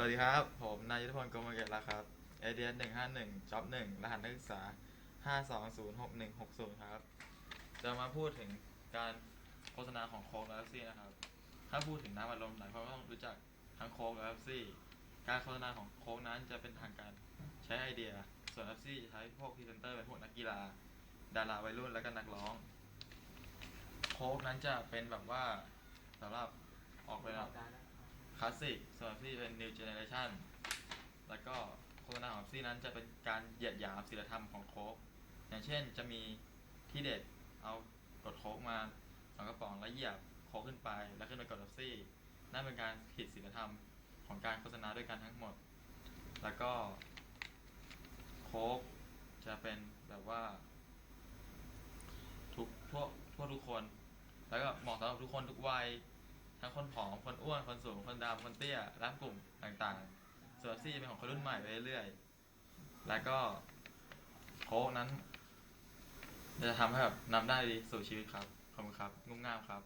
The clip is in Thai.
สวัสดีครับ ผมนายยุทธพลกรมเกตละครับเอเดียนหนึ่งห้าหนึ่งจ็อบหนึ่งรหัสนักศึกษาห้าสองศูนย์หกหนึ่งหกศูนย์ครับ จะมาพูดถึงการโฆษณาของโค้กและเอฟซี่นะครับ ถ้าพูดถึงน้ำอัดลมหลายคนก็ต้องรู้จักทั้งโค้กและเอฟซี่การโฆษณาของโค้กนั้นจะเป็นทางการใช้ไอเดีย ส่วนเอฟซี่จะใช้พวกพรีเซนเตอร์เป็นพวกนักกีฬา ดาราวัยรุ่นและก็นักร้อง โค้กนั้นจะเป็นแบบว่าสำหรับออกไปแบบ คลาสสิกส่วนที่เป็น New Generation แล้วก็โฆษณาของซี่นั้นจะเป็นการเหยียดหยามศิลธรรมของโค้กอย่างเช่นจะมีที่เด็ดเอากดโค้กมาสองกระป๋องแล้วเหยียบโค้กขึ้นไป แล้วขึ้นไปกดลับซี่ นั่นเป็นการผิดศีลธรรมของการโฆษณาด้วยกันทั้งหมด แล้วก็โค้กจะเป็นแบบว่า ทุกทั่วทั่วทุกคน แล้วก็เหมาะสำหรับทุกคนทุกวัย ทั้งคนผอม คนอ้วน คนสูง คนดำคนเตี้ยรับกลุ่มต่างๆส่วนซี่จะเป็นของคนรุ่นใหม่ไปเรื่อยๆ แล้วก็โค้กนั้น จะทำให้แบบนำได้ดีสู่ชีวิตครับ ขอบคุณครับ งุ่มง่ามครับ